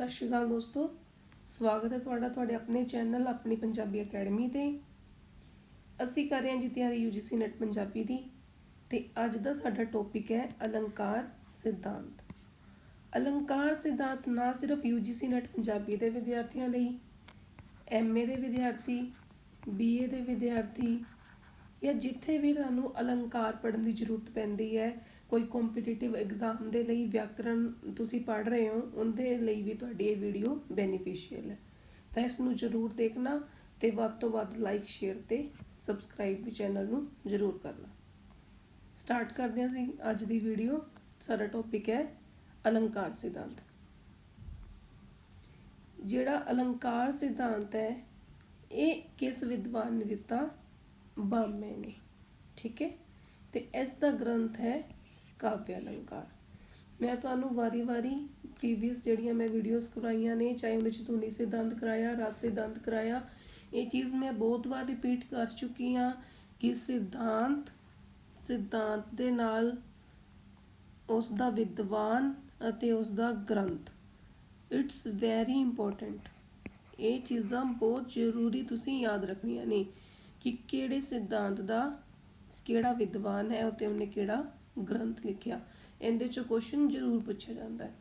ਸਤਿ ਸ਼੍ਰੀ ਅਕਾਲ ਦੋਸਤੋ। ਸਵਾਗਤ ਹੈ ਤੁਹਾਡਾ ਤੁਹਾਡੇ ਆਪਣੇ ਚੈਨਲ ਆਪਣੀ ਪੰਜਾਬੀ ਅਕੈਡਮੀ ਤੇ। ਅਸੀਂ ਕਰ ਰਹੇ ਹਾਂ ਜੀ ਤਿਆਰੀ UGC ਨੈਟ ਪੰਜਾਬੀ ਦੀ। ਤੇ ਅੱਜ ਦਾ ਸਾਡਾ ਟੌਪਿਕ ਹੈ ਅਲੰਕਾਰ ਸਿਧਾਂਤ। ਅਲੰਕਾਰ ਸਿਧਾਂਤ ਨਾ ਸਿਰਫ UGC ਨੈਟ ਪੰਜਾਬੀ ਦੇ ਵਿਦਿਆਰਥੀਆਂ ਲਈ MA ਦੇ ਵਿਦਿਆਰਥੀ BA ਦੇ ਵਿਦਿਆਰਥੀ ਜਾਂ ਜਿੱਥੇ ਵੀ ਤੁਹਾਨੂੰ ਅਲੰਕਾਰ ਪੜ੍ਹਨ ਦੀ ਜ਼ਰੂਰਤ ਪੈਂਦੀ ਹੈ ਕੋਈ ਕੰਪੀਟੀਟਿਵ ਐਗਜ਼ਾਮ ਦੇ ਲਈ ਵਿਆਕਰਣ ਤੁਸੀਂ ਪੜ੍ਹ ਰਹੇ ਹੋ, ਉਹਦੇ ਲਈ ਵੀ ਤੁਹਾਡੀ ਇਹ ਵੀਡੀਓ ਬੈਨੀਫੀਸ਼ੀਅਲ ਹੈ। ਤਾਂ ਇਸ ਨੂੰ ਜ਼ਰੂਰ ਦੇਖਣਾ ਤੇ ਵੱਧ ਤੋਂ ਵੱਧ ਲਾਈਕ ਸ਼ੇਅਰ ਤੇ ਸਬਸਕ੍ਰਾਈਬ ਵੀ ਚੈਨਲ ਨੂੰ ਜ਼ਰੂਰ ਕਰਨਾ। ਸਟਾਰਟ ਕਰਦੇ ਹਾਂ ਅਸੀਂ ਅੱਜ ਦੀ ਵੀਡੀਓ ਸਾਡਾ ਟੌਪਿਕ ਹੈ ਅਲੰਕਾਰ ਸਿਧਾਂਤ। ਜਿਹੜਾ ਅਲੰਕਾਰ ਸਿਧਾਂਤ ਹੈ, ਇਹ ਕਿਸ ਵਿਦਵਾਨ ਨੇ ਦਿੱਤਾ? ਬਾਮੇ ਨੇ। ਠੀਕ ਹੈ? ਤੇ ਇਸ ਦਾ ਗ੍ਰੰਥ ਹੈ ਕਾਵਿ ਅਲੰਕਾਰ। ਮੈਂ ਤੁਹਾਨੂੰ ਵਾਰੀ-ਵਾਰੀ ਪ੍ਰੀਵੀਅਸ ਜਿਹੜੀਆਂ ਮੈਂ ਵੀਡੀਓਜ਼ ਕਰਾਈਆਂ ਨੇ, ਚਾਹੇ ਉਹਦੇ ਚ ਧੁਨੀ ਸਿਧਾਂਤ ਕਰਾਇਆ ਰਸ ਸਿਧਾਂਤ ਕਰਾਇਆ, ਇਹ ਚੀਜ਼ ਮੈਂ ਬਹੁਤ ਵਾਰ ਰਿਪੀਟ ਕਰ ਚੁੱਕੀ ਹਾਂ ਕਿ ਸਿਧਾਂਤ ਸਿਧਾਂਤ ਦੇ ਨਾਲ ਉਸ ਦਾ ਵਿਦਵਾਨ ਅਤੇ ਉਸ ਦਾ ਗ੍ਰੰਥ। ਇਟਸ ਵੈਰੀ ਇੰਪੋਰਟੈਂਟ ਇਹ ਚੀਜ਼ਾਂ ਬਹੁਤ ਜ਼ਰੂਰੀ ਤੁਸੀਂ ਯਾਦ ਰੱਖਣੀਆਂ ਨੇ ਕਿ ਕਿਹੜੇ ਸਿਧਾਂਤ ਦਾ ਕਿਹੜਾ ਵਿਦਵਾਨ ਹੈ ਅਤੇ ਉਹਨੇ ਕਿਹੜਾ ਗ੍ਰੰਥ ਲਿਖਿਆ, ਇਹਦੇ ਚੋਂ ਕੁਐਸਚਨ ਜ਼ਰੂਰ ਪੁੱਛਿਆ ਜਾਂਦਾ ਹੈ।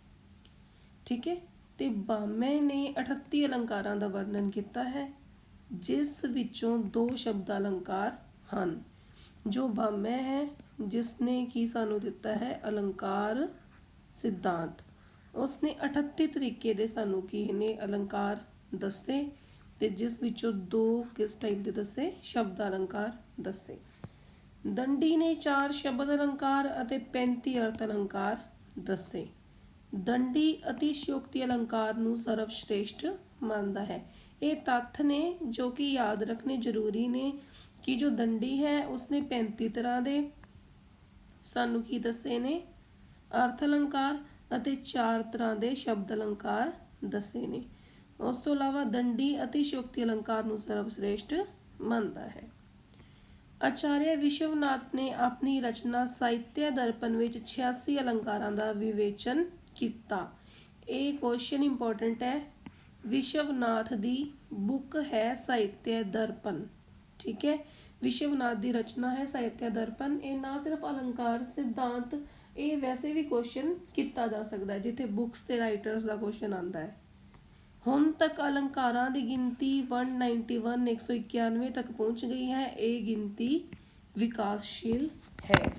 ਠੀਕ ਹੈ? ਤੇ ਬਾਮੇ ਨੇ 38 ਅਲੰਕਾਰਾਂ ਦਾ ਵਰਣਨ ਕੀਤਾ ਹੈ, ਜਿਸ ਵਿੱਚੋਂ ਦੋ ਸ਼ਬਦ ਅਲੰਕਾਰ ਹਨ। ਜੋ ਬਾਮੇ ਹੈ, ਜਿਸ ਨੇ ਕੀ ਸਾਨੂੰ ਦਿੱਤਾ ਹੈ? ਅਲੰਕਾਰ ਸਿਧਾਂਤ। ਉਸਨੇ 38 ਤਰੀਕੇ ਦੇ ਸਾਨੂੰ ਕੀ ਨੇ ਅਲੰਕਾਰ ਦੱਸੇ ਤੇ ਜਿਸ ਵਿੱਚੋਂ ਦੋ ਕਿਸ ਟਾਈਪ ਦੇ ਦੱਸੇ? ਸ਼ਬਦ ਅਲੰਕਾਰ ਦੱਸੇ। ਦੰਡੀ ਨੇ ਚਾਰ ਸ਼ਬਦ ਅਲੰਕਾਰ ਅਤੇ 35 ਅਰਥ ਅਲੰਕਾਰ ਦੱਸੇ। ਦੰਡੀ ਅਤਿਸ਼ਯੋਕਤੀ ਅਲੰਕਾਰ ਨੂੰ ਸਰਵਸ਼੍ਰੇਸ਼ਟ ਮੰਨਦਾ ਹੈ। ਇਹ ਤੱਥ ਨੇ ਜੋ ਕਿ ਯਾਦ ਰੱਖਣੇ ਜ਼ਰੂਰੀ ਨੇ ਕਿ ਜੋ ਦੰਡੀ ਹੈ, ਉਸਨੇ 35 ਤਰ੍ਹਾਂ ਦੇ ਸਾਨੂੰ ਕੀ ਦੱਸੇ ਨੇ? ਅਰਥ ਅਲੰਕਾਰ ਅਤੇ ਚਾਰ ਤਰ੍ਹਾਂ ਦੇ ਸ਼ਬਦ ਅਲੰਕਾਰ ਦੱਸੇ ਨੇ। ਉਸ ਤੋਂ ਇਲਾਵਾ ਦੰਡੀ ਅਤਿਸ਼ਯੋਕਤੀ ਅਲੰਕਾਰ ਨੂੰ ਸਰਵਸ਼੍ਰੇਸ਼ਟ ਮੰਨਦਾ ਹੈ। ਆਚਾਰਿਆ ਵਿਸ਼ਵਨਾਥ ਨੇ ਆਪਣੀ ਰਚਨਾ ਸਾਹਿਤਿਆ ਦਰਪਣ ਵਿੱਚ 86 ਅਲੰਕਾਰਾਂ ਦਾ ਵਿਵੇਚਨ ਕੀਤਾ। ਇਹ ਕੁਐਸਚਨ ਇੰਪੋਰਟੈਂਟ ਹੈ। ਵਿਸ਼ਵਨਾਥ ਦੀ ਬੁੱਕ ਹੈ ਸਾਹਿਤਿਆ ਦਰਪਣ ਠੀਕ ਹੈ? ਵਿਸ਼ਵਨਾਥ ਦੀ ਰਚਨਾ ਹੈ ਸਾਹਿਤਿਆ ਦਰਪਣ ਇਹ ਨਾ ਸਿਰਫ ਅਲੰਕਾਰ, ਸਿਧਾਂਤ, ਇਹ ਵੈਸੇ ਵੀ ਕੁਐਸਚਨ ਕੀਤਾ ਜਾ ਸਕਦਾ ਹੈ, ਜਿੱਥੇ ਬੁੱਕਸ ਤੇ ਰਾਈਟਰਸ ਦਾ ਕੁਐਸਚਨ ਆਂਦਾ ਹੈ। ਹੁਣ ਤੱਕ ਅਲੰਕਾਰਾਂ ਦੀ ਗਿਣਤੀ 191 191 ਤੱਕ ਪਹੁੰਚ ਗਈ ਹੈ। ਇਹ ਗਿਣਤੀ ਵਿਕਾਸਸ਼ੀਲ ਹੈ।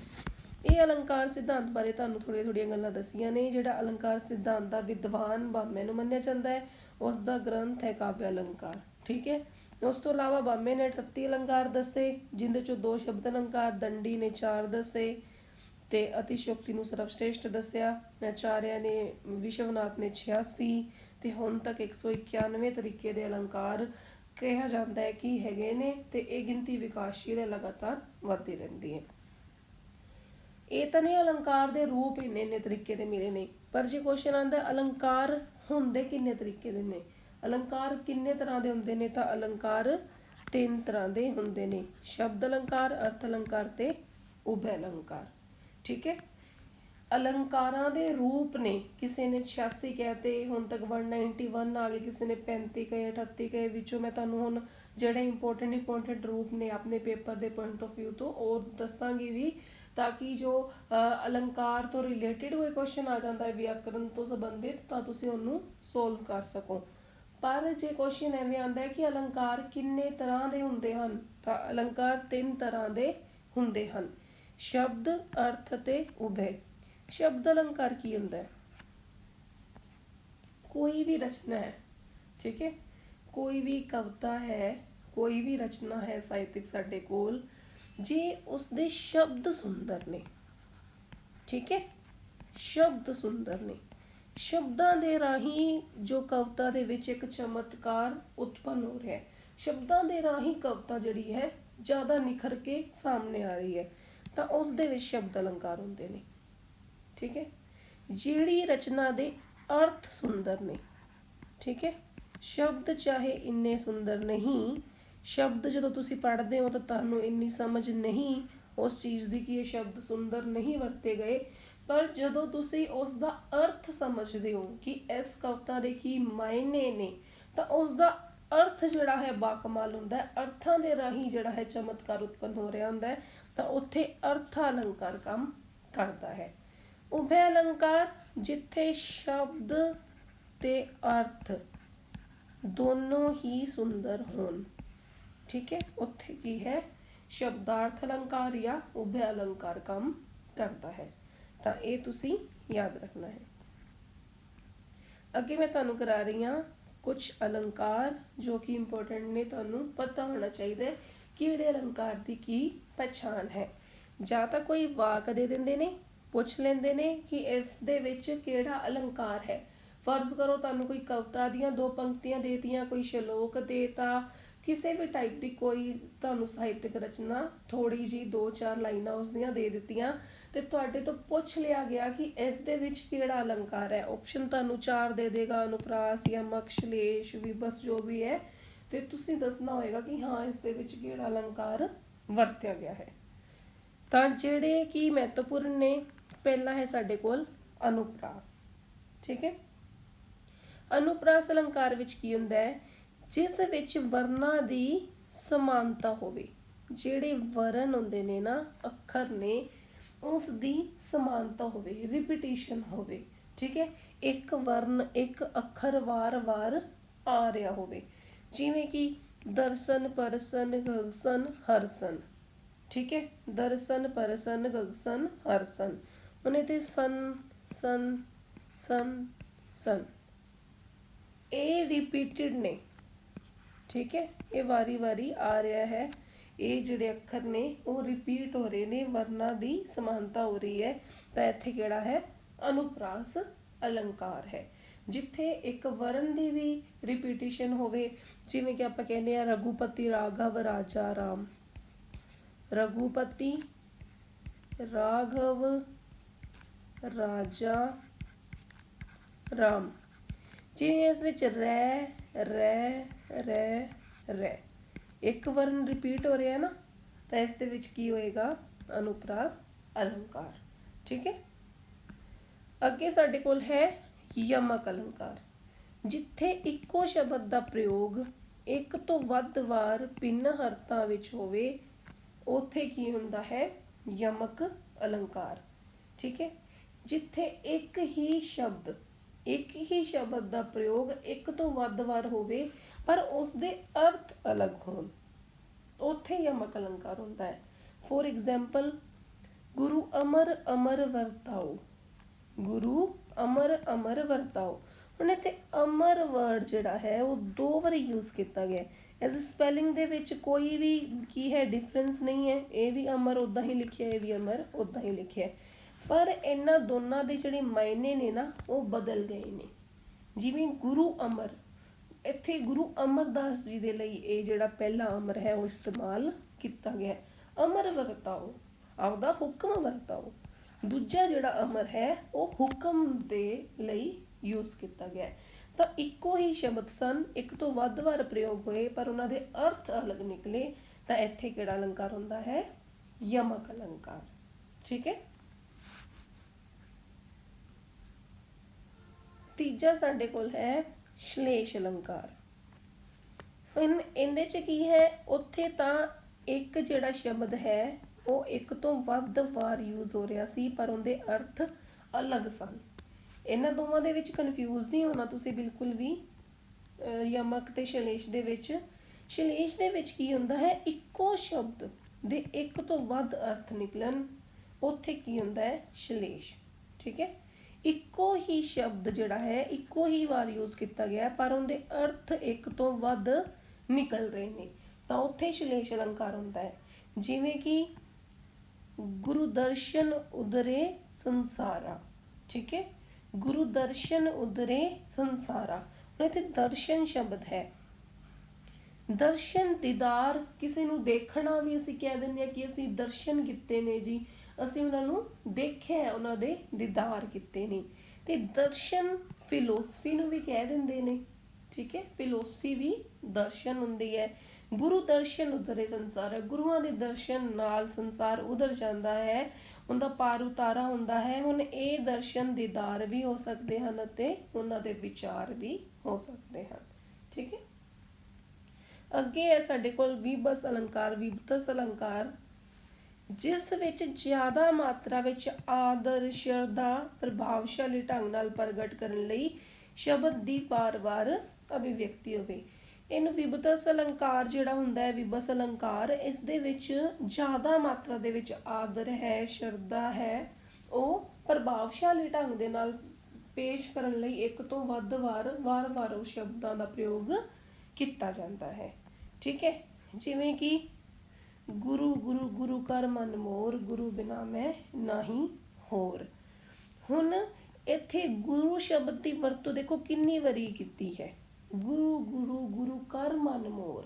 ਇਹ ਅਲੰਕਾਰ ਸਿਧਾਂਤ ਬਾਰੇ ਤੁਹਾਨੂੰ ਥੋੜੀਆਂ ਥੋੜੀਆਂ ਗੱਲਾਂ ਦੱਸੀਆਂ ਨੇ, ਜਿਹੜਾ ਅਲੰਕਾਰ ਸਿਧਾਂਤ ਦਾ ਵਿਦਵਾਨ ਬਾਮੇ ਨੂੰ ਮੰਨਿਆ ਜਾਂਦਾ ਹੈ, ਉਸ ਦਾ ਗ੍ਰੰਥ ਹੈ ਕਾਵਿ ਅਲੰਕਾਰ, ਠੀਕ ਹੈ? ਉਸ ਤੋਂ ਇਲਾਵਾ ਬਾਮੇ ਨੇ 38 ਅਲੰਕਾਰ ਦੱਸੇ, ਜਿੰਦੇ ਚੋਂ ਦੋ ਸ਼ਬਦ ਅਲੰਕਾਰ, ਦੰਡੀ ਨੇ 4 ਦੱਸੇ ਤੇ ਅਤਿਸ਼ਯੋਕਤੀ ਨੂੰ ਸਰਵਸ਼੍ਰੇਸ਼ਟ ਦੱਸਿਆ। ਆਚਾਰਿਆ ਨੇ ਵਿਸ਼ਵਨਾਥ ਨੇ 86 ਤੇ ਹੁਣ ਤੱਕ 191 ਤਰੀਕੇ ਦੇ ਅਲੰਕਾਰ ਕਿਹਾ ਜਾਂਦਾ ਹੈ ਕਿ ਹੈਗੇ ਨੇ ਤੇ ਇਹ ਗਿਣਤੀ ਵਿਕਾਸਸ਼ੀਲ ਹੈ, ਲਗਾਤਾਰ ਵਧਦੀ ਰਹਿੰਦੀ ਹੈ। ਇਹ ਤਾਂ ਨਹੀਂ ਅਲੰਕਾਰ ਦੇ ਰੂਪ ਇੰਨੇ ਇੰਨੇ ਤਰੀਕੇ ਦੇ ਮਿਲੇ ਨੇ, ਪਰ ਜੇ ਕੁਐਸਚਨ ਆਂਦਾ ਅਲੰਕਾਰ ਹੁੰਦੇ ਕਿੰਨੇ ਤਰੀਕੇ ਦੇ ਨੇ? ਅਲੰਕਾਰ ਕਿੰਨੇ ਤਰ੍ਹਾਂ ਦੇ ਹੁੰਦੇ ਨੇ ਤਾਂ ਅਲੰਕਾਰ ਤਿੰਨ ਤਰ੍ਹਾਂ ਦੇ ਹੁੰਦੇ ਨੇ। ਸ਼ਬਦ ਅਲੰਕਾਰ, ਅਰਥ ਅਲੰਕਾਰ ਤੇ ਉਭੈ ਅਲੰਕਾਰ। ਠੀਕ ਹੈ? ਅਲੰਕਾਰਾਂ ਦੇ ਰੂਪ ਨੇ। ਕਿਸੇ ਨੇ 86 ਕਹਤੇ ਹੁਣ ਤੱਕ 191 ਆ ਗਏ ਕਿਸੇ ਨੇ 35 ਕਹੇ 38 ਕਹੇ ਵਿੱਚੋਂ ਮੈਂ ਤੁਹਾਨੂੰ ਹੁਣ ਜਿਹੜੇ ਇੰਪੋਰਟੈਂਟ ਇੰਪੋਰਟੈਂਟ ਰੂਪ ਨੇ ਆਪਣੇ ਪੇਪਰ ਦੇ ਪੁਆਇੰਟ ਆਫ View ਤੋਂ, ਉਹ ਦੱਸਾਂਗੀ ਵੀ, ਤਾਂ ਕਿ ਜੋ ਅਲੰਕਾਰ ਤੋਂ ਰਿਲੇਟਡ ਕੋਈ ਕੁਐਸਚਨ ਆ ਜਾਂਦਾ ਹੈ ਵਿਆਕਰਣ ਤੋਂ ਸੰਬੰਧਿਤ, ਤਾਂ ਤੁਸੀਂ ਉਹਨੂੰ ਸੋਲਵ ਕਰ ਸਕੋ। ਪਰ ਜੇ ਕੁਐਸਚਨ ਐਵੇਂ ਆਉਂਦਾ ਹੈ ਕਿ ਅਲੰਕਾਰ ਕਿੰਨੇ ਤਰ੍ਹਾਂ ਦੇ ਹੁੰਦੇ ਹਨ, ਤਾਂ ਅਲੰਕਾਰ ਤਿੰਨ ਤਰ੍ਹਾਂ ਦੇ ਹੁੰਦੇ ਹਨ। ਸ਼ਬਦ, ਅਰਥ ਤੇ ਉਭੈ। ਸ਼ਬਦ ਅਲੰਕਾਰ ਕੀ ਹੁੰਦਾ ਹੈ? ਕੋਈ ਵੀ ਰਚਨਾ ਹੈ, ਠੀਕ ਹੈ? ਕੋਈ ਵੀ ਕਵਿਤਾ ਹੈ, ਕੋਈ ਵੀ ਰਚਨਾ ਹੈ ਸਾਹਿਤਿਕ ਸਾਡੇ ਕੋਲ, ਜੇ ਉਸ ਦੇ ਸ਼ਬਦ ਸੁੰਦਰ ਨੇ, ਠੀਕ ਹੈ? ਸ਼ਬਦ ਸੁੰਦਰ ਨੇ। ਸ਼ਬਦਾਂ ਦੇ ਰਾਹੀਂ ਜੋ ਕਵਿਤਾ ਦੇ ਵਿੱਚ ਇੱਕ ਚਮਤਕਾਰ ਉਤਪੰਨ ਹੋ ਰਿਹਾ ਹੈ। ਸ਼ਬਦਾਂ ਦੇ ਰਾਹੀਂ ਕਵਿਤਾ ਜਿਹੜੀ ਹੈ, ਜ਼ਿਆਦਾ ਨਿਖਰ ਕੇ ਸਾਹਮਣੇ ਆ ਰਹੀ ਹੈ। ਤਾਂ ਉਸ ਦੇ ਵਿੱਚ ਸ਼ਬਦ ਅਲੰਕਾਰ ਹੁੰਦੇ ਨੇ। ਠੀਕ ਹੈ? ਜਿਹੜੀ ਰਚਨਾ ਦੇ ਅਰਥ ਸੁੰਦਰ ਨੇ, ਠੀਕ ਹੈ? ਸ਼ਬਦ ਚਾਹੇ ਇੰਨੇ ਸੁੰਦਰ ਨਹੀਂ, ਸ਼ਬਦ ਜਦੋਂ ਤੁਸੀਂ ਪੜ੍ਹਦੇ ਹੋ ਤਾਂ ਤੁਹਾਨੂੰ ਇੰਨੀ ਸਮਝ ਨਹੀਂ ਉਸ ਚੀਜ਼ ਦੀ ਕਿ ਇਹ ਸ਼ਬਦ ਸੁੰਦਰ ਨਹੀਂ ਵਰਤੇ ਗਏ। ਪਰ ਜਦੋਂ ਤੁਸੀਂ ਉਸ ਦਾ ਅਰਥ ਸਮਝਦੇ ਹੋ ਕਿ ਇਸ ਕਵਿਤਾ ਦੇ ਕੀ ਮਾਇਨੇ ਨੇ, ਤਾਂ ਉਸ ਦਾ ਅਰਥ ਜਿਹੜਾ ਹੈ ਬਾਕਮਾਲ ਹੁੰਦਾ ਹੈ। ਅਰਥਾਂ ਦੇ ਰਾਹੀਂ ਜਿਹੜਾ ਹੈ ਚਮਤਕਾਰ ਉਤਪੰਨ ਹੋ ਰਿਹਾ ਹੁੰਦਾ ਹੈ, ਤਾਂ ਉੱਥੇ ਅਰਥ ਅਲੰਕਾਰ ਕੰਮ ਕਰਦਾ ਹੈ। ਉਭੈ ਅਲੰਕਾਰ ਜਿੱਥੇ ਸ਼ਬਦ ਤੇ ਅਰਥ ਦੋਨੋਂ ਹੀ ਸੁੰਦਰ ਹੋਣ। ਠੀਕ ਹੈ, ਉੱਥੇ ਕੀ ਹੈ? ਸ਼ਬਦਾਰਥ ਅਲੰਕਾਰ ਜਾਂ ਉਭੈ ਅਲੰਕਾਰ ਕੰਮ ਕਰਦਾ ਹੈ। ਤਾਂ ਇਹ ਤੁਸੀਂ ਯਾਦ ਰੱਖਣਾ ਹੈ। ਅੱਗੇ ਮੈਂ ਤੁਹਾਨੂੰ ਕਰਾ ਰਹੀ ਹਾਂ ਕੁਝ ਅਲੰਕਾਰ ਜੋ ਕਿ ਇੰਪੋਰਟੈਂਟ ਨੇ, ਤੁਹਾਨੂੰ ਪਤਾ ਹੋਣਾ ਚਾਹੀਦਾ ਹੈ ਕਿਹੜੇ ਅਲੰਕਾਰ ਦੀ ਕੀ ਪਛਾਣ ਹੈ। ਜਾਂ ਤਾਂ ਕੋਈ ਵਾਕ ਦੇ ਦਿੰਦੇ ਨੇ ਪੁੱਛ ਲੈਂਦੇ ਨੇ ਕਿ ਇਸ ਦੇ ਵਿੱਚ ਕਿਹੜਾ ਅਲੰਕਾਰ ਹੈ। ਫਰਜ਼ ਕਰੋ ਤੁਹਾਨੂੰ ਕੋਈ ਕਵਿਤਾ ਦੀਆਂ ਦੋ ਪੰਕਤੀਆਂ ਦੇਤੀਆਂ, ਕੋਈ ਸ਼ਲੋਕ ਦੇਤਾ, ਕਿਸੇ ਵੀ ਟਾਈਪ ਦੀ ਕੋਈ ਤੁਹਾਨੂੰ ਸਾਹਿਤਕ ਰਚਨਾ ਥੋੜੀ ਜੀ ਦੋ ਚਾਰ ਲਾਈਨਾਂ ਉਸ ਦੀਆਂ ਦੇ ਦਿੱਤੀਆਂ। ਤੇ ਤੁਹਾਡੇ ਤੋਂ ਪੁੱਛ ਲਿਆ ਗਿਆ ਕਿ ਇਸ ਦੇ ਵਿੱਚ ਕਿਹੜਾ ਅਲੰਕਾਰ ਹੈ। ਆਪਸ਼ਨ ਤੁਹਾਨੂੰ ਚਾਰ ਦੇ ਦੇਗਾ, ਅਨੁਪਰਾਸ ਜਾਂ ਮਕਸ਼ਲੇਸ਼ ਵਿਬਸ ਜੋ ਵੀ ਹੈ। ਤੇ ਤੁਸੀਂ ਦੱਸਣਾ ਹੋਏਗਾ ਕਿ ਹਾਂ, ਇਸ ਦੇ ਵਿੱਚ ਕਿਹੜਾ ਅਲੰਕਾਰ ਵਰਤਿਆ ਗਿਆ ਹੈ। ਤਾਂ ਜਿਹੜੇ ਕਿ ਮਹੱਤਵਪੂਰਨ ਨੇ ਪਹਿਲਾ ਹੈ ਸਾਡੇ ਕੋਲ ਅਨੁਪ੍ਰਾਸ, ਠੀਕ ਹੈ? ਅਨੁਪ੍ਰਾਸ ਅਲੰਕਾਰ ਵਿੱਚ ਕੀ ਹੁੰਦਾ ਹੈ? ਜਿਸ ਵਿੱਚ ਵਰਨਾਂ ਦੀ ਸਮਾਨਤਾ ਹੋਵੇ, ਜਿਹੜੇ ਵਰਨ ਹੁੰਦੇ ਨੇ ਨਾ, ਅੱਖਰ ਨੇ ਉਸ ਦੀ ਸਮਾਨਤਾ ਹੋਵੇ ਰਿਪੀਟੀਸ਼ਨ ਹੋਵੇ, ਠੀਕ ਹੈ? ਇੱਕ ਵਰਨ ਇੱਕ ਅੱਖਰ ਵਾਰ-ਵਾਰ ਆ ਰਿਹਾ ਹੋਵੇ। ਜਿਵੇਂ ਕਿ ਦਰਸ਼ਨ, ਪਰਸਨ, ਗਗਸਨ, ਹਰਸਨ, ਠੀਕ ਹੈ? ਦਰਸ਼ਨ, ਪਰਸਨ, ਗਗਸਨ, ਹਰਸਨ। ਉਹਨੇ ਤੇ ਸਨ ਸਨ ਸਨ ਸਨ ਇਹ ਰਿਪੀਟਡ ਨੇ। ਠੀਕ ਹੈ? ਇਹ ਵਾਰੀ-ਵਾਰੀ ਆ ਰਿਹਾ ਹੈ। ਇਹ ਜਿਹੜੇ ਅੱਖਰ ਨੇ, ਉਹ ਰਿਪੀਟ ਹੋ ਰਹੇ ਨੇ, ਵਰਨਾਂ ਦੀ ਸਮਾਨਤਾ ਹੋ ਰਹੀ ਹੈ। ਤਾਂ ਇੱਥੇ ਕਿਹੜਾ ਹੈ? ਅਨੁਪਰਾਸ ਅਲੰਕਾਰ ਹੈ। ਜਿੱਥੇ ਇੱਕ ਵਰਨ ਦੀ ਵੀ ਰਿਪੀਟੀਸ਼ਨ ਹੋਵੇ, ਜਿਵੇਂ ਕਿ ਆਪਾਂ ਕਹਿੰਦੇ ਆ ਰਘੂਪਤੀ ਰਾਘਵ ਰਾਜਾ ਰਾਮ। ਰਘੂਪਤੀ ਰਾਘਵ ਰਾਜਾ ਰਾਮ। ਜਿਵੇਂ ਇਸ ਵਿੱਚ ਰੈ ਰੈ ਰੈ ਰੈ ਇੱਕ ਵਰਨ ਰਿਪੀਟ ਹੋ ਰਿਹਾ ਹੈ ਨਾ, ਤਾਂ ਇਸ ਦੇ ਵਿੱਚ ਕੀ ਹੋਏਗਾ? ਅਨੁਪਰਾਸ, ਅਲੰਕਾਰ। ਠੀਕ ਹੈ? ਅੱਗੇ ਸਾਡੇ ਕੋਲ ਹੈ ਯਮਕ ਅਲੰਕਾਰ। ਜਿੱਥੇ ਇੱਕੋ ਸ਼ਬਦ ਦਾ ਪ੍ਰਯੋਗ ਇੱਕ ਤੋਂ ਵੱਧ ਵਾਰ ਭਿੰਨ ਅਰਥਾਂ ਵਿੱਚ ਹੋਵੇ, ਉੱਥੇ ਕੀ ਹੁੰਦਾ ਹੈ? ਯਮਕ ਅਲੰਕਾਰ। ਠੀਕ ਹੈ? ਜਿੱਥੇ ਇੱਕ ਹੀ ਸ਼ਬਦ, ਇੱਕ ਹੀ ਸ਼ਬਦ ਦਾ ਪ੍ਰਯੋਗ ਇੱਕ ਤੋਂ ਵੱਧ ਵਾਰ ਹੋਵੇ, ਪਰ ਉਸ ਦੇ ਅਰਥ ਅਲੱਗ ਹੋਣ। ਉੱਥੇ ਯਮਕ ਅਲੰਕਾਰ ਹੁੰਦਾ ਹੈ। ਫੋਰ ਐਗਜ਼ਾਮਪਲ ਗੁਰੂ ਅਮਰ ਅਮਰ ਵਰਤਾਓ। ਗੁਰੂ ਅਮਰ ਅਮਰ ਵਰਤਾਓ। ਹੁਣ ਇੱਥੇ ਅਮਰ ਵਰਡ ਜਿਹੜਾ ਹੈ, ਉਹ ਦੋ ਵਾਰੀ ਯੂਜ਼ ਕੀਤਾ ਗਿਆ ਇਸ ਐਜ਼ ਸਪੈਲਿੰਗ ਦੇ ਵਿੱਚ ਕੋਈ ਵੀ ਕੀ ਹੈ ਡਿਫਰੈਂਸ ਨਹੀਂ ਹੈ। ਇਹ ਵੀ ਅਮਰ ਉਦਾਂ ਹੀ ਲਿਖਿਆ, ਇਹ ਵੀ ਅਮਰ ਉਦਾਂ ਹੀ ਲਿਖਿਆ ਹੈ। ਪਰ ਇਹਨਾਂ ਦੋਨਾਂ ਦੇ ਜਿਹੜੇ ਮਾਇਨੇ ਨੇ ਨਾ, ਉਹ ਬਦਲ ਗਏ ਨੇ। ਜਿਵੇਂ ਗੁਰੂ ਅਮਰ, ਇੱਥੇ ਗੁਰੂ ਅਮਰਦਾਸ ਜੀ ਦੇ ਲਈ ਇਹ ਜਿਹੜਾ ਪਹਿਲਾ ਅਮਰ ਹੈ, ਉਹ ਇਸਤੇਮਾਲ ਕੀਤਾ ਗਿਆ। ਅਮਰ ਵਰਤਾਓ, ਆਪਦਾ ਹੁਕਮ ਵਰਤਾਓ। ਦੂਜਾ ਜਿਹੜਾ ਅਮਰ ਹੈ, ਉਹ ਹੁਕਮ ਦੇ ਲਈ ਯੂਜ਼ ਕੀਤਾ ਗਿਆ। ਤਾਂ ਇੱਕੋ ਹੀ ਸ਼ਬਦ ਸਨ, ਇੱਕ ਤੋਂ ਵੱਧ ਵਾਰ ਪ੍ਰਯੋਗ ਹੋਏ, ਪਰ ਉਹਨਾਂ ਦੇ ਅਰਥ ਅਲੱਗ ਨਿਕਲੇ। ਤਾਂ ਇੱਥੇ ਕਿਹੜਾ ਅਲੰਕਾਰ ਹੁੰਦਾ ਹੈ? ਯਮਕ ਅਲੰਕਾਰ। ਠੀਕ ਹੈ? ਤੀਜਾ ਸਾਡੇ ਕੋਲ ਹੈ ਸ਼ਲੇਸ਼ ਅਲੰਕਾਰ। ਇਨ, ਇਹਦੇ ਚ ਕੀ ਹੈ? ਉੱਥੇ ਤਾਂ ਇੱਕ ਜਿਹੜਾ ਸ਼ਬਦ ਹੈ, ਉਹ ਇੱਕ ਤੋਂ ਵੱਧ ਵਾਰ ਯੂਜ਼ ਹੋ ਰਿਹਾ ਸੀ, ਪਰ ਉਹਦੇ ਅਰਥ ਅਲੱਗ ਸਨ। ਇਹਨਾਂ ਦੋਵਾਂ ਦੇ ਵਿੱਚ ਕਨਫਿਊਜ਼ ਨਹੀਂ ਹੋਣਾ ਤੁਸੀਂ ਬਿਲਕੁਲ ਵੀ ਯਮਕ ਤੇ ਸ਼ਲੇਸ਼ ਦੇ ਵਿੱਚ। ਸ਼ਲੇਸ਼ ਦੇ ਵਿੱਚ ਕੀ ਹੁੰਦਾ ਹੈ? ਇੱਕੋ ਸ਼ਬਦ ਦੇ ਇੱਕ ਤੋਂ ਵੱਧ ਅਰਥ ਨਿਕਲਣ। ਉੱਥੇ ਕੀ ਹੁੰਦਾ ਹੈ? ਸ਼ਲੇਸ਼। ਠੀਕ ਹੈ? ਇੱਕੋ ਹੀ ਸ਼ਬਦ ਜਿਹੜਾ ਹੈ, ਇੱਕੋ ਹੀ ਵਾਰ ਯੂਜ਼ ਕੀਤਾ ਗਿਆ ਪਰ ਉਹਦੇ ਅਰਥ ਇੱਕ ਤੋਂ ਵੱਧ ਨਿਕਲ ਰਹੇ ਨੇ। ਤਾਂ ਉੱਥੇ ਸ਼ਲੇਸ਼ ਅਲੰਕਾਰ ਹੁੰਦਾ ਹੈ। ਜਿਵੇਂ ਕਿ ਗੁਰੂ ਦਰਸ਼ਨ ਉਦਰੇ ਸੰਸਾਰਾ, ਠੀਕ ਹੈ? ਗੁਰੂ ਦਰਸ਼ਨ ਉਦਰੇ ਸੰਸਾਰਾ। ਹੁਣ ਇੱਥੇ ਦਰਸ਼ਨ ਸ਼ਬਦ ਹੈ। ਦਰਸ਼ਨ ਦੀਦਾਰ ਕਿਸੇ ਨੂੰ ਦੇਖਣਾ ਵੀ ਅਸੀਂ ਕਹਿ ਦਿੰਦੇ ਆ ਕਿ ਅਸੀਂ ਦਰਸ਼ਨ ਕੀਤੇ ਨੇ ਜੀ। ਅਸੀਂ ਉਹਨਾਂ ਨੂੰ ਦੇਖਿਆ ਉਹਨਾਂ ਦੇ ਦੀਦਾਰ ਕੀਤੇ ਨੇ। ਤੇ ਦਰਸ਼ਨ ਫਿਲੋਸਫੀ ਨੂੰ ਵੀ ਕਹਿ ਦਿੰਦੇ ਨੇ, ਠੀਕ ਹੈ? ਫਿਲੋਸਫੀ ਵੀ ਦਰਸ਼ਨ ਹੁੰਦੀ ਹੈ। ਗੁਰੂ ਦਰਸ਼ਨ ਉਧਰੇ ਸੰਸਾਰ ਹੈ, ਗੁਰੂਆਂ ਦੇ ਦਰਸ਼ਨ ਨਾਲ ਸੰਸਾਰ ਉਧਰ ਜਾਂਦਾ ਹੈ, ਉਹਦਾ ਪਾਰ ਉਤਾਰਾ ਹੁੰਦਾ ਹੈ। ਹੁਣ ਇਹ ਦਰਸ਼ਨ ਦੀਦਾਰ ਵੀ ਹੋ ਸਕਦੇ ਹਨ ਅਤੇ ਉਹਨਾਂ ਦੇ ਵਿਚਾਰ ਵੀ ਹੋ ਸਕਦੇ ਹਨ, ਠੀਕ ਹੈ? ਅੱਗੇ ਹੈ ਸਾਡੇ ਕੋਲ ਵਿਬਸ ਅਲੰਕਾਰ ਵਿਬਤਸ ਅਲੰਕਾਰ। ਜਿਸ ਵਿੱਚ ਜ਼ਿਆਦਾ ਮਾਤਰਾ ਵਿੱਚ ਆਦਰ, ਸ਼ਰਧਾ, ਪ੍ਰਭਾਵਸ਼ਾਲੀ ਢੰਗ ਨਾਲ ਪ੍ਰਗਟ ਕਰਨ ਲਈ ਸ਼ਬਦ ਦੀ ਵਾਰ-ਵਾਰ ਅਭਿਵਿਅਕਤੀ ਹੋਵੇ। ਇਹਨੂੰ ਵਿਬਤਸ ਅਲੰਕਾਰ ਜਿਹੜਾ ਹੁੰਦਾ ਹੈ ਵਿਬਸ ਅਲੰਕਾਰ, ਇਸ ਦੇ ਵਿੱਚ ਜ਼ਿਆਦਾ ਮਾਤਰਾ ਦੇ ਵਿੱਚ ਆਦਰ ਹੈ, ਸ਼ਰਧਾ ਹੈ, ਉਹ ਪ੍ਰਭਾਵਸ਼ਾਲੀ ਢੰਗ ਦੇ ਨਾਲ ਪੇਸ਼ ਕਰਨ ਲਈ ਇੱਕ ਤੋਂ ਵੱਧ ਵਾਰ, ਵਾਰ-ਵਾਰ ਉਹ ਸ਼ਬਦਾਂ ਦਾ ਪ੍ਰਯੋਗ ਕੀਤਾ ਜਾਂਦਾ ਹੈ। ਠੀਕ ਹੈ? ਜਿਵੇਂ ਕਿ ਗੁਰੂ ਗੁਰੂ ਗੁਰੂ ਕਰ ਮਨ ਮੋਰ, ਗੁਰੂ ਬਿਨਾ ਮੈਂ ਨਹੀਂ ਹੋਰ। ਹੁਣ ਇੱਥੇ ਗੁਰੂ ਸ਼ਬਦ ਦੀ ਵਰਤੋਂ ਦੇਖੋ ਕਿੰਨੀ ਵਾਰੀ ਕੀਤੀ ਹੈ। ਗੁਰੂ ਗੁਰੂ ਗੁਰੂ ਕਰ ਮਨ ਮੋਰ।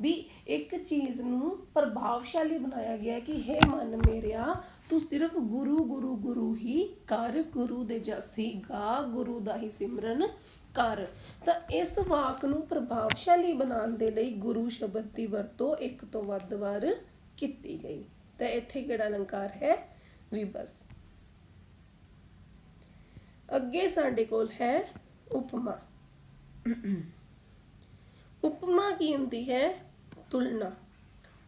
ਵੀ ਇੱਕ ਚੀਜ਼ ਨੂੰ ਪ੍ਰਭਾਵਸ਼ਾਲੀ ਬਣਾਇਆ ਗਿਆ ਕਿ, ਹੈ ਮਨ ਮੇਰਿਆ, ਤੂੰ ਸਿਰਫ ਗੁਰੂ ਗੁਰੂ ਗੁਰੂ ਹੀ ਕਰ। ਗੁਰੂ ਦੇ ਜਸੀ ਗਾ, ਗੁਰੂ ਦਾ ਹੀ ਸਿਮਰਨ ਕਰ। ਤਾਂ ਇਸ ਵਾਕ ਨੂੰ ਪ੍ਰਭਾਵਸ਼ਾਲੀ ਬਣਾਉਣ ਦੇ ਲਈ ਗੁਰੂ ਸ਼ਬਦ ਦੀ ਵਰਤੋਂ ਇੱਕ ਤੋਂ ਵੱਧ ਵਾਰ ਕੀਤੀ ਗਈ। ਤਾਂ ਇੱਥੇ ਕਿਹੜਾ ਅਲੰਕਾਰ ਹੈ? ਵਿਬਸ ਅੱਗੇ ਸਾਡੇ ਕੋਲ ਹੈ ਉਪਮਾ। ਉਪਮਾ ਕੀ ਹੁੰਦੀ ਹੈ? ਤੁਲਨਾ।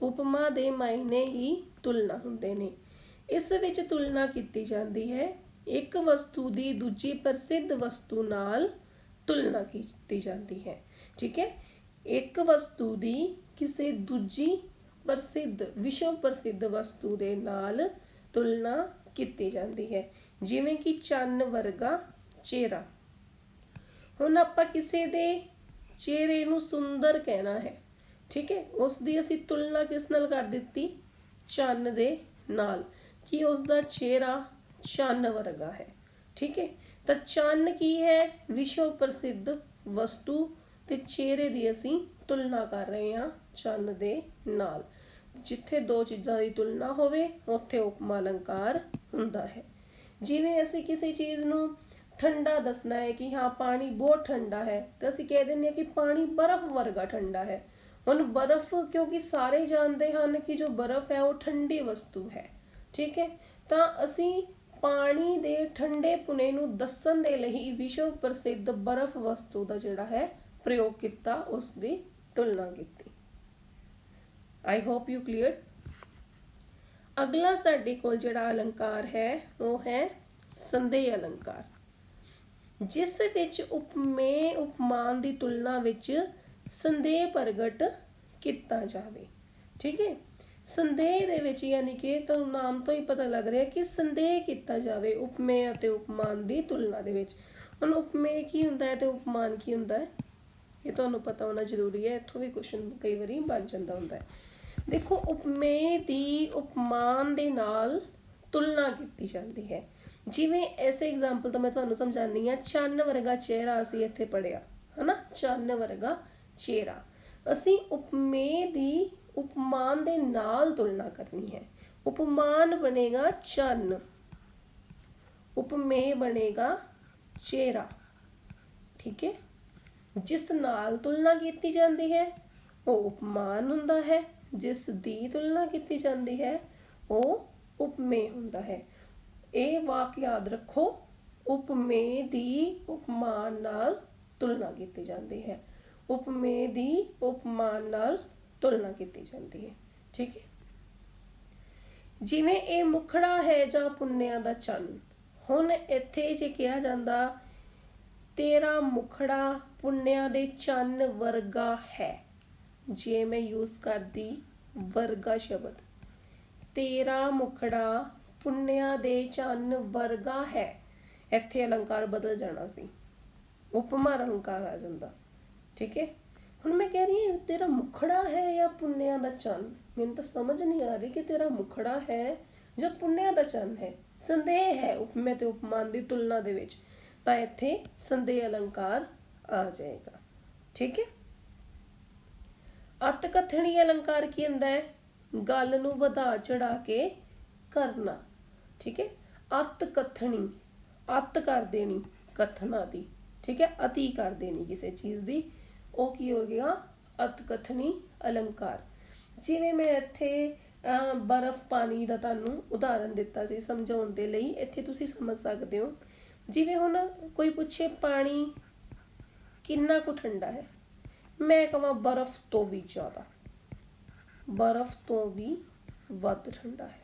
ਉਪਮਾ ਦੇ ਮਾਇਨੇ ਹੀ ਤੁਲਨਾ ਹੁੰਦੇ ਨੇ। ਇਸ ਵਿੱਚ ਤੁਲਨਾ ਕੀਤੀ ਜਾਂਦੀ ਹੈ। ਇੱਕ ਵਸਤੂ ਦੀ ਦੂਜੀ ਪ੍ਰਸਿੱਧ ਵਸਤੂ ਨਾਲ ਤੁਲਨਾ ਕੀਤੀ ਜਾਂਦੀ ਹੈ। ਠੀਕ ਹੈ? ਇੱਕ ਵਸਤੂ ਦੀ ਕਿਸੇ ਦੂਜੀ ਪ੍ਰਸਿੱਧ, ਵਿਸ਼ਵ ਪ੍ਰਸਿੱਧ ਵਸਤੂ ਦੇ ਨਾਲ ਤੁਲਨਾ ਕੀਤੀ ਜਾਂਦੀ ਹੈ। ਜਿਵੇਂ ਕਿ ਚੰਨ ਵਰਗਾ ਚਿਹਰਾ। ਹੁਣ ਆਪਾਂ ਕਿਸੇ ਦੇ ਚਿਹਰੇ ਨੂੰ ਸੁੰਦਰ ਕਹਿਣਾ ਹੈ। ਠੀਕ ਹੈ? ਉਸ ਦੀ ਅਸੀਂ ਤੁਲਨਾ ਕਿਸ ਨਾਲ ਕਰ ਦਿੱਤੀ? ਚੰਨ ਦੇ ਨਾਲ। ਕਿ ਉਸ ਦਾ ਚਿਹਰਾ ਚੰਨ ਵਰਗਾ ਹੈ? ਠੀਕ ਹੈ? ਤਾਂ ਚੰਨ ਕੀ ਹੈ? ਵਿਸ਼ਵ ਪ੍ਰਸਿੱਧ ਵਸਤੂ ਤੇ ਚਿਹਰੇ ਦੀ ਅਸੀਂ ਤੁਲਨਾ ਕਰ ਰਹੇ ਹਾਂ ਚੰਨ ਦੇ ਨਾਲ। ਜਿੱਥੇ ਦੋ ਚੀਜ਼ਾਂ ਦੀ ਤੁਲਨਾ ਹੋਵੇ, ਉੱਥੇ ਉਪਮਾ ਅਲੰਕਾਰ ਹੁੰਦਾ ਹੈ। ਜਿਵੇਂ ਅਸੀਂ ਕਿਸੇ ਚੀਜ਼ ਨੂੰ ਠੰਡਾ ਦੱਸਣਾ ਹੈ ਕਿ ਹਾਂ, ਪਾਣੀ ਬਹੁਤ ਠੰਡਾ ਹੈ, ਤਾਂ ਅਸੀਂ ਕਹਿ ਦਿੰਦੇ ਹਾਂ ਕਿ ਪਾਣੀ ਬਰਫ਼ ਵਰਗਾ ਠੰਡਾ ਹੈ। ਹੁਣ ਬਰਫ਼ ਕਿਉਂਕਿ ਸਾਰੇ ਜਾਣਦੇ ਹਨ ਕਿ ਜੋ ਬਰਫ਼ ਹੈ, ਉਹ ਠੰਡੀ ਵਸਤੂ ਹੈ। ਠੀਕ ਹੈ? ਤਾਂ ਅਸੀਂ ਪਾਣੀ ਦੇ ਠੰਡੇ ਪੁਨੇ ਨੂੰ ਦੱਸਣ ਦੇ ਲਈ ਵਿਸ਼ਵ ਪ੍ਰਸਿੱਧ ਬਰਫ਼ ਵਸਤੂ ਦਾ ਜਿਹੜਾ ਹੈ ਪ੍ਰਯੋਗ ਕੀਤਾ, ਉਸ ਦੀ ਤੁਲਨਾ ਕੀਤੀ। ਆਈ ਹੋਪ ਯੂ ਕਲੀਅਰ ਅਗਲਾ ਸਾਡੇ ਕੋਲ ਜਿਹੜਾ ਅਲੰਕਾਰ ਹੈ, ਉਹ ਹੈ ਸੰਦੇਹ ਅਲੰਕਾਰ। ਜਿਸ ਵਿੱਚ ਉਪਮੇ, ਉਪਮਾਨ ਦੀ ਤੁਲਨਾ ਵਿੱਚ ਸੰਦੇਹ ਪ੍ਰਗਟ ਕੀਤਾ ਜਾਵੇ। ਠੀਕ ਹੈ? ਸੰਦੇਹ ਦੇ ਵਿੱਚ ਯਾਨੀ ਕਿ ਤੁਹਾਨੂੰ ਨਾਮ ਤੋਂ ਹੀ ਪਤਾ ਲੱਗ ਰਿਹਾ ਕਿ ਸੰਦੇਹ ਕੀਤਾ ਜਾਵੇ ਉਪਮੇ ਅਤੇ ਉਪਮਾਨ ਦੀ ਤੁਲਨਾ ਦੇ ਵਿੱਚ। ਹੁਣ ਉਪਮੇ ਕੀ ਹੁੰਦਾ ਹੈ ਤੇ ਉਪਮਾਨ ਕੀ ਹੁੰਦਾ ਹੈ? ਇਹ ਤੁਹਾਨੂੰ ਪਤਾ ਹੋਣਾ ਜ਼ਰੂਰੀ ਹੈ, ਇੱਥੋਂ ਵੀ ਕੁਐਸਚਨ ਕਈ ਵਾਰੀ ਬਣ ਜਾਂਦਾ ਹੁੰਦਾ ਹੈ। ਦੇਖੋ ਉਪਮੇ ਦੀ ਉਪਮਾਨ ਦੇ ਨਾਲ ਤੁਲਨਾ ਕੀਤੀ ਜਾਂਦੀ ਹੈ। ਜਿਵੇਂ ਐਸੇ ਐਗਜ਼ਾਮਪਲ ਤੋਂ ਮੈਂ ਤੁਹਾਨੂੰ ਸਮਝਾਉਣੀ ਆ ਚੰਨ ਵਰਗਾ ਚਿਹਰਾ ਅਸੀਂ ਇੱਥੇ ਪੜਿਆ ਹਨਾ? ਚੰਨ ਵਰਗਾ ਚਿਹਰਾ। ਅਸੀਂ ਉਪਮੇ ਦੀ ਉਪਮਾਨ ਦੇ ਨਾਲ ਤੁਲਨਾ ਕਰਨੀ ਹੈ। ਉਪਮਾਨ ਬਣੇਗਾ ਚੰਨ। ਉਪਮੇ ਬਣੇਗਾ ਚਿਹਰਾ। ਠੀਕ ਹੈ? ਜਿਸ ਨਾਲ ਤੁਲਨਾ ਕੀਤੀ ਜਾਂਦੀ ਹੈ, ਉਹ ਉਪਮਾਨ ਹੁੰਦਾ ਹੈ। ਜਿਸ ਦੀ ਤੁਲਨਾ ਕੀਤੀ ਜਾਂਦੀ ਹੈ, ਉਹ ਉਪਮੇ ਹੁੰਦਾ ਹੈ। ਇਹ ਵਾਕ ਯਾਦ ਰੱਖੋ ਉਪਮੇ ਦੀ ਉਪਮਾਨ ਨਾਲ ਤੁਲਨਾ ਕੀਤੀ ਜਾਂਦੀ ਹੈ। ਉਪਮੇ ਦੀ ਉਪਮਾਨ ਨਾਲ ਤੁਲਨਾ ਕੀਤੀ ਜਾਂਦੀ ਹੈ। ਠੀਕ ਹੈ? ਜਿਵੇਂ ਇਹ ਮੁਖੜਾ ਹੈ ਜਾਂ ਪੁੰਨਿਆਂ ਦਾ ਚੰਨ, ਹੁਣ ਇੱਥੇ ਜੇ ਕਿਹਾ ਜਾਂਦਾ, ਤੇਰਾ ਮੁਖੜਾ ਪੁੰਨਿਆਂ ਦੇ ਚੰਨ ਵਰਗਾ ਹੈ। ਜੇ ਮੈਂ ਯੂਜ਼ ਕਰਦੀ ਵਰਗਾ ਸ਼ਬਦ, ਤੇਰਾ ਮੁਖੜਾ ਪੁੰਨਿਆਂ ਦੇ ਚੰਨ ਵਰਗਾ ਹੈ। ਇੱਥੇ ਅਲੰਕਾਰ ਬਦਲ ਜਾਣਾ ਸੀ। ਉਪਮਾ ਅਲੰਕਾਰ ਆ ਜਾਂਦਾ। ਠੀਕ ਹੈ? ਹੁਣ ਮੈਂ ਕਹਿ ਰਹੀ ਹਾਂ, ਤੇਰਾ ਮੁਖੜਾ ਹੈ ਜਾਂ ਪੁੰਨਿਆਂ ਦਾ ਚੰਨ? ਮੈਨੂੰ ਤਾਂ ਸਮਝ ਨਹੀਂ ਆ ਰਹੀ ਕਿ ਤੇਰਾ ਮੁਖੜਾ ਹੈ ਜਾਂ ਪੁੰਨਿਆਂ ਦਾ ਚੰਨ ਹੈ। ਸੰਦੇਹ ਹੈ ਉਪਮੇ ਤੇ ਉਪਮਾਨ ਦੀ ਤੁਲਨਾ ਦੇ ਵਿੱਚ। ਤਾਂ ਇੱਥੇ ਸੰਦੇਹ ਅਲੰਕਾਰ ਆ ਜਾਏਗਾ। ਠੀਕ ਹੈ? ਅਤ ਕਥਨੀ ਅਲੰਕਾਰ ਕੀ ਹੁੰਦਾ ਹੈ? ਗੱਲ ਨੂੰ ਵਧਾ ਚੜਾ ਕੇ ਕਰਨਾ। ਠੀਕ ਹੈ? ਅਤ ਕਥਣੀ ਅਤ ਕਰ ਦੇਣੀ ਕਥਨਾ ਦੀ। ਠੀਕ ਹੈ? ਅਤੀ ਕਰ ਦੇਣੀ ਕਿਸੇ ਚੀਜ਼ ਦੀ। ਉਹ ਕੀ ਹੋ ਗਿਆ? ਅਤਕਥਨੀ ਅਲੰਕਾਰ। ਜਿਵੇਂ ਮੈਂ ਇੱਥੇ, ਅਹ, ਬਰਫ਼ ਪਾਣੀ ਦਾ ਤੁਹਾਨੂੰ ਉਦਾਹਰਨ ਦਿੱਤਾ ਸੀ ਸਮਝਾਉਣ ਦੇ ਲਈ, ਇੱਥੇ ਤੁਸੀਂ ਸਮਝ ਸਕਦੇ ਹੋ। ਜਿਵੇਂ ਹੁਣ ਕੋਈ ਪੁੱਛੇ, ਪਾਣੀ ਕਿੰਨਾ ਕੁ ਠੰਡਾ ਹੈ? ਮੈਂ ਕਹਾਂ ਬਰਫ਼ ਤੋਂ ਵੀ ਜ਼ਿਆਦਾ। ਬਰਫ਼ ਤੋਂ ਵੀ ਵੱਧ ਠੰਡਾ ਹੈ।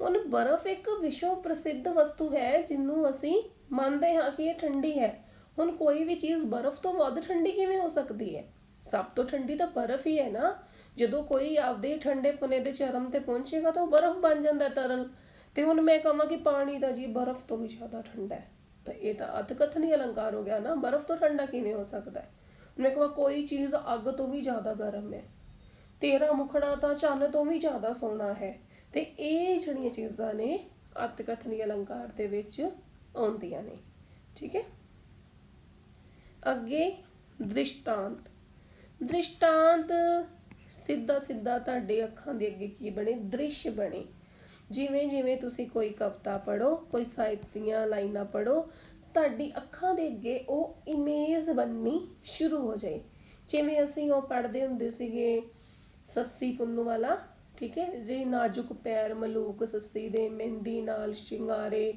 ਹੁਣ ਬਰਫ਼ ਇੱਕ ਵਿਸ਼ਵ ਪ੍ਰਸਿੱਧ ਵਸਤੂ ਹੈ ਜਿਹਨੂੰ ਅਸੀਂ ਮੰਨਦੇ ਹਾਂ ਕਿ ਇਹ ਠੰਡੀ ਹੈ। ਹੁਣ ਕੋਈ ਵੀ ਚੀਜ਼ ਬਰਫ਼ ਤੋਂ ਵੱਧ ਠੰਡੀ ਕਿਵੇਂ ਹੋ ਸਕਦੀ ਹੈ? ਸਭ ਤੋਂ ਠੰਡੀ ਤਾਂ ਬਰਫ਼ ਹੀ ਹੈ ਨਾ। ਜਦੋਂ ਕੋਈ ਆਪਦੇ ਠੰਡੇ ਪੁਨੇ ਦੇ ਚਰਮ ਤੇ ਪਹੁੰਚੇਗਾ ਤਾਂ ਉਹ ਬਰਫ਼ ਬਣ ਜਾਂਦਾ ਤਰਲ। ਤੇ ਹੁਣ ਮੈਂ ਕਹਾਂ ਕਿ ਪਾਣੀ ਤਾਂ ਜੀ ਬਰਫ਼ ਤੋਂ ਵੀ ਜ਼ਿਆਦਾ ਠੰਡਾ ਹੈ। ਤਾਂ ਇਹ ਤਾਂ ਅਤਕਥਨੀ ਅਲੰਕਾਰ ਹੋ ਗਿਆ ਨਾ। ਬਰਫ਼ ਤੋਂ ਠੰਡਾ ਕਿਵੇਂ ਹੋ ਸਕਦਾ ਹੈ? ਮੈਂ ਕਹਾਂ ਕੋਈ ਚੀਜ਼ ਅੱਗ ਤੋਂ ਵੀ ਜ਼ਿਆਦਾ ਗਰਮ ਹੈ। ਤੇਰਾ ਮੁਖੜਾ ਤਾਂ ਚੰਨ ਤੋਂ ਵੀ ਜ਼ਿਆਦਾ ਸੋਹਣਾ ਹੈ। ਤੇ ਇਹ ਜਿਹੜੀਆਂ ਚੀਜ਼ਾਂ ਨੇ ਅਤਕਥਨੀ ਅਲੰਕਾਰ ਦੇ ਵਿੱਚ ਆਉਂਦੀਆਂ ਨੇ। ਠੀਕ ਹੈ? ਅੱਗੇ ਦ੍ਰਿਸ਼ਟਾਂਤ। ਦ੍ਰਿਸ਼ਟਾਂਤ ਸਿੱਧਾ ਸਿੱਧਾ ਤੁਹਾਡੇ ਅੱਖਾਂ ਦੇ ਅੱਗੇ ਕੀ ਬਣੇ? ਦ੍ਰਿਸ਼ ਬਣੇ। ਜਿਵੇਂ ਜਿਵੇਂ ਤੁਸੀਂ ਕੋਈ ਕਵਿਤਾ ਪੜੋ ਕੋਈ ਸਾਹਿਤ ਦੀਆਂ ਲਾਈਨਾਂ ਪੜੋ ਤੁਹਾਡੀ ਅੱਖਾਂ ਦੇ ਅੱਗੇ ਉਹ ਇਮੇਜ ਬਣਨੀ ਸ਼ੁਰੂ ਹੋ ਜਾਏ। ਜਿਵੇਂ ਅਸੀਂ ਉਹ ਪੜ੍ਹਦੇ ਹੁੰਦੇ ਸੀਗੇ ਸੱਸੀ ਪੁੰਨੂ ਵਾਲਾ, ਠੀਕ ਹੈ? ਜੇ ਨਾਜ਼ੁਕ ਪੈਰ ਮਲੂਕ ਸੱਸੀ ਦੇ, ਮਹਿੰਦੀ ਨਾਲ ਸ਼ਿੰਗਾਰੇ,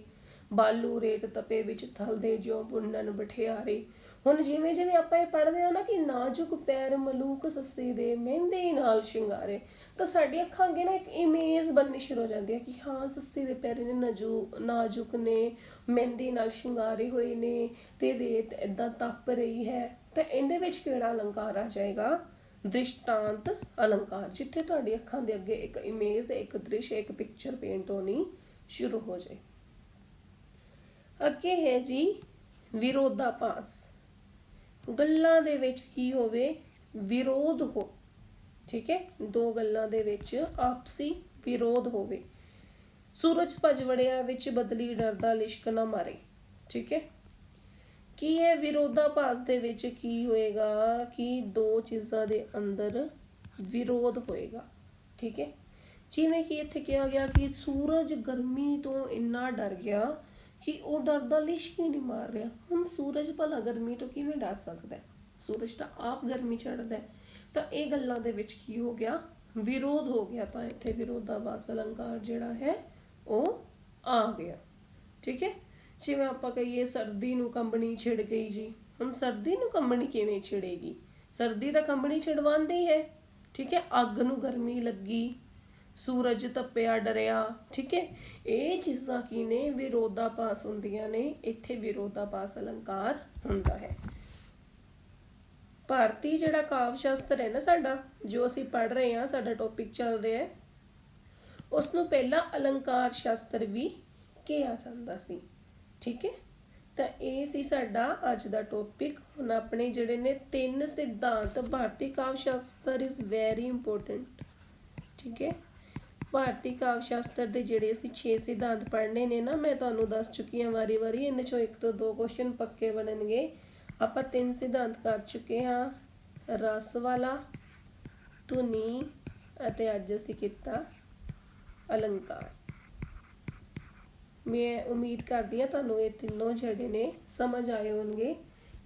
ਬਾਲੂ ਰੇਤ ਤਪੇ ਵਿੱਚ ਥਲਦੇ ਜਿਉ ਪੁੰਨਨ ਬਠਿਆਰੇ। ਹੁਣ ਜਿਵੇਂ ਜਿਵੇਂ ਆਪਾਂ ਇਹ ਪੜ੍ਹਦੇ ਆ ਨਾ ਕਿ ਨਾਜ਼ੁਕ ਪੈਰ ਮਲੂਕ ਸੱਸੀ ਦੇ ਮਹਿੰਦੇ ਨਾਲ ਸ਼ਿੰਗਾਰੇ, ਤਾਂ ਸਾਡੀ ਅੱਖਾਂ ਅੱਗੇ ਨਾ ਇੱਕ ਇਮੇਜ ਬਣਨੀ ਸ਼ੁਰੂ ਹੋ ਜਾਂਦੀ ਹੈ ਕਿ ਹਾਂ, ਸੱਸੀ ਦੇ ਪੈਰ ਨੇ ਨਾਜ਼ੁ, ਨਾਜ਼ੁਕ ਨੇ, ਮਹਿੰਦੀ ਨਾਲ ਸ਼ਿੰਗਾਰੇ ਹੋਏ ਨੇ, ਤੇ ਰੇਤ ਇਦਾਂ ਤਪ ਰਹੀ ਹੈ, ਤਾਂ ਇਹਦੇ ਵਿੱਚ ਕਿਹੜਾ ਅਲੰਕਾਰ ਆ ਜਾਏਗਾ? ਦ੍ਰਿਸ਼ਟਾਂਤ ਅਲੰਕਾਰ, ਜਿੱਥੇ ਤੁਹਾਡੀ ਅੱਖਾਂ ਦੇ ਅੱਗੇ ਇੱਕ ਇਮੇਜ ਇੱਕ ਦ੍ਰਿਸ਼, ਇੱਕ ਪਿਕਚਰ ਪੇਂਟ ਹੋਣੀ ਸ਼ੁਰੂ ਹੋ ਜਾਏ। ਅੱਗੇ ਹੈ ਜੀ ਵਿਰੋਧਾਭਾਸ। ਗੱਲਾਂ ਦੇ ਵਿੱਚ ਕੀ ਹੋਵੇ, ਵਿਰੋਧ ਹੋ, ਠੀਕ ਹੈ? ਦੋ ਗੱਲਾਂ ਦੇ ਵਿੱਚ ਆਪਸੀ ਵਿਰੋਧ ਹੋਵੇ। ਸੂਰਜ ਭਜਵੜਿਆ ਵਿੱਚ ਬਦਲੀ ਡਰਦਾ, ਲਿਸ਼ਕ ਨਾ ਮਾਰੇ, ਠੀਕ ਹੈ? ਕੀ ਹੈ ਵਿਰੋਧਾਭਾਸ ਦੇ ਵਿੱਚ ਕੀ ਹੋਏਗਾ ਕਿ ਦੋ ਚੀਜ਼ਾਂ ਦੇ ਅੰਦਰ ਵਿਰੋਧ ਹੋਏਗਾ, ਠੀਕ ਹੈ? ਜਿਵੇਂ ਕਿ ਇੱਥੇ ਕਿਹਾ ਗਿਆ ਕਿ ਸੂਰਜ ਗਰਮੀ ਤੋਂ ਇੰਨਾ ਡਰ ਗਿਆ ਕਿ ਉਹ ਡਰਦਾ ਲਿਸ਼ਕ ਨਹੀਂ ਮਾਰ ਰਿਹਾ? ਹੁਣ ਸੂਰਜ ਭਲਾ ਗਰਮੀ ਤੋਂ ਕਿਵੇਂ ਡਰ ਸਕਦਾ ਸੂਰਜ ਤਾਂ ਆਪ ਗਰਮੀ ਚੜਦਾ ਤਾਂ ਇਹ ਗੱਲਾਂ ਦੇ ਵਿੱਚ ਕੀ ਹੋ ਗਿਆ? ਵਿਰੋਧ ਹੋ ਗਿਆ ਤਾਂ ਇੱਥੇ ਵਿਰੋਧਾਭਾਸ ਅਲੰਕਾਰ ਜਿਹੜਾ ਹੈ, ਉਹ ਆ ਗਿਆ। ਠੀਕ ਹੈ? ਜਿਵੇਂ ਆਪਾਂ ਕਹੀਏ ਸਰਦੀ ਨੂੰ ਕੰਬਣੀ ਛਿੜ ਗਈ ਜੀ। ਹੁਣ ਸਰਦੀ ਨੂੰ ਕੰਬਣੀ ਕਿਵੇਂ ਛਿੜੇਗੀ? ਸਰਦੀ ਤਾਂ ਕੰਬਣੀ ਛਿੜਵਾਉਂਦੀ ਹੈ। ਠੀਕ ਹੈ? ਅੱਗ ਨੂੰ ਗਰਮੀ ਲੱਗੀ। ਸੂਰਜ ਤਪਿਆ ਡਰਿਆ, ਠੀਕ ਹੈ? ਇਹ ਚੀਜ਼ਾਂ ਕੀ ਨੇ? ਵਿਰੋਧਾਭਾਸ ਹੁੰਦੀਆਂ ਨੇ। ਇੱਥੇ ਵਿਰੋਧਾਭਾਸ ਅਲੰਕਾਰ ਹੁੰਦਾ ਹੈ। ਭਾਰਤੀ ਜਿਹੜਾ ਕਾਵ ਸ਼ਾਸਤਰ ਹੈ ਨਾ ਸਾਡਾ, ਜੋ ਅਸੀਂ ਪੜ੍ਹ ਰਹੇ ਹਾਂ, ਸਾਡਾ ਟੌਪਿਕ ਚੱਲ ਰਿਹਾ ਹੈ ਉਸ ਨੂੰ ਪਹਿਲਾਂ ਅਲੰਕਾਰ ਸ਼ਾਸਤਰ ਵੀ ਕਿਹਾ ਜਾਂਦਾ ਸੀ, ਠੀਕ ਹੈ? ਤਾਂ ਇਹ ਸੀ ਸਾਡਾ ਅੱਜ ਦਾ ਟੌਪਿਕ ਹੁਣ ਆਪਣੇ ਜਿਹੜੇ ਨੇ ਤਿੰਨ ਸਿਧਾਂਤ, ਭਾਰਤੀ ਕਾਵ ਸ਼ਾਸਤਰ ਇਜ਼ ਵੈਰੀ ਇੰਪੋਰਟੈਂਟ ਠੀਕ ਹੈ? ਭਾਰਤੀ ਕਾਵਿ ਸ਼ਾਸਤਰ ਦੇ ਜਿਹੜੇ ਅਸੀਂ 6 ਸਿਧਾਂਤ ਪੜ੍ਹਨੇ ਨੇ ਨਾ, ਮੈਂ ਤੁਹਾਨੂੰ ਦੱਸ ਚੁੱਕੀ ਹਾਂ ਵਾਰੀ-ਵਾਰੀ ਇਹਨਾਂ ਚੋਂ ਇੱਕ ਤੋਂ ਦੋ ਕੁਐਸਚਨ ਪੱਕੇ ਬਣਨਗੇ। ਆਪਾਂ ਤਿੰਨ ਸਿਧਾਂਤ ਕਰ ਚੁੱਕੇ ਹਾਂ ਰਸ ਵਾਲਾ ਧੁਨੀ ਅਤੇ ਅੱਜ ਅਸੀਂ ਕੀਤਾ ਅਲੰਕਾਰ। ਮੈਂ ਉਮੀਦ ਕਰਦੀ ਹਾਂ ਤੁਹਾਨੂੰ ਇਹ ਤਿੰਨੋਂ ਜਿਹੜੇ ਨੇ ਸਮਝ ਆਏ ਹੋਣਗੇ।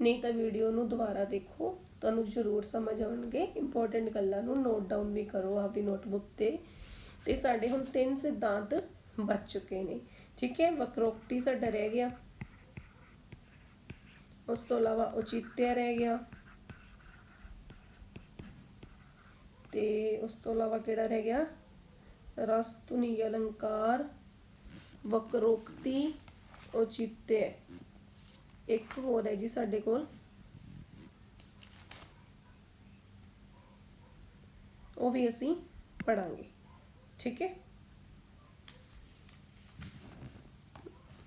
ਨਹੀਂ ਤਾਂ ਵੀਡੀਓ ਨੂੰ ਦੁਬਾਰਾ ਦੇਖੋ, ਤੁਹਾਨੂੰ ਜ਼ਰੂਰ ਸਮਝ ਆਉਣਗੇ। ਇੰਪੋਰਟੈਂਟ ਗੱਲਾਂ ਨੂੰ ਨੋਟ ਡਾਊਨ ਵੀ ਕਰੋ ਆਪਦੀ ਨੋਟਬੁੱਕ ਤੇ। ਤੇ ਸਾਡੇ ਹੁਣ ਤਿੰਨ ਸਿਧਾਂਤ ਬਚ ਚੁੱਕੇ ਨੇ। ਠੀਕ ਹੈ, ਵਕਰੋਕਤੀ ਸਾਡਾ ਰਹਿ ਗਿਆ। ਉਸ ਤੋਂ ਇਲਾਵਾ ਔਚਿਤਯ ਰਹਿ ਗਿਆ। ਤੇ ਉਸ ਤੋਂ ਇਲਾਵਾ ਕਿਹੜਾ ਰਹਿ ਗਿਆ? ਰਸ, ਧੁਨੀ, ਅਲੰਕਾਰ, ਵਕਰੋਕਤੀ ਔਚਿਤਯ ਇੱਕ ਹੋਰ ਹੈ ਜੀ ਸਾਡੇ ਕੋਲ। ਉਹ ਵੀ ਅਸੀਂ ਪੜਾਂਗੇ ਠੀਕ ਹੈ?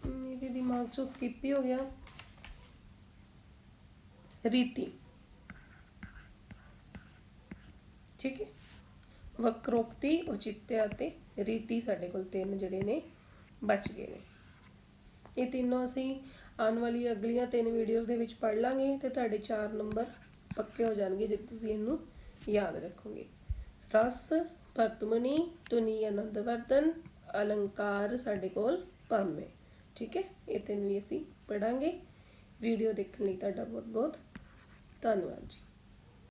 ਮੇਰੇ ਦਿਮਾਗ ਚੋਂ ਸਕਿਪ ਹੀ ਹੋ ਗਿਆ। ਰੀਤੀ। ਠੀਕ ਹੈ? ਵਕਰੋਕਤੀ ਔਚਿਤਯ ਅਤੇ ਰੀਤੀ ਸਾਡੇ ਕੋਲ ਤਿੰਨ ਜਿਹੜੇ ਨੇ, ਬਚ ਗਏ ਨੇ। ਇਹ ਤਿੰਨੋਂ ਅਸੀਂ ਆਉਣ ਵਾਲੀ ਅਗਲੀਆਂ ਤਿੰਨ ਵੀਡੀਓਜ਼ ਦੇ ਵਿੱਚ ਪੜ ਲਾਂਗੇ ਤੇ ਤੁਹਾਡੇ 4 ਨੰਬਰ ਪੱਕੇ ਹੋ ਜਾਣਗੇ ਜੇ ਤੁਸੀਂ ਇਹਨੂੰ ਯਾਦ ਰੱਖੋਗੇ। ਰਸ ਪਰਤਮਨੀ ਧੁਨੀ ਆਨੰਦਵਰਧਨ, ਅਲੰਕਾਰ ਸਾਡੇ ਕੋਲ ਭਾਵੇਂ ਠੀਕ ਹੈ? ਇਹ ਤਿੰਨ ਵੀ ਅਸੀਂ ਪੜਾਂਗੇ ਵੀਡੀਓ ਦੇਖਣ ਲਈ ਤੁਹਾਡਾ ਬਹੁਤ ਬਹੁਤ ਧੰਨਵਾਦ ਜੀ।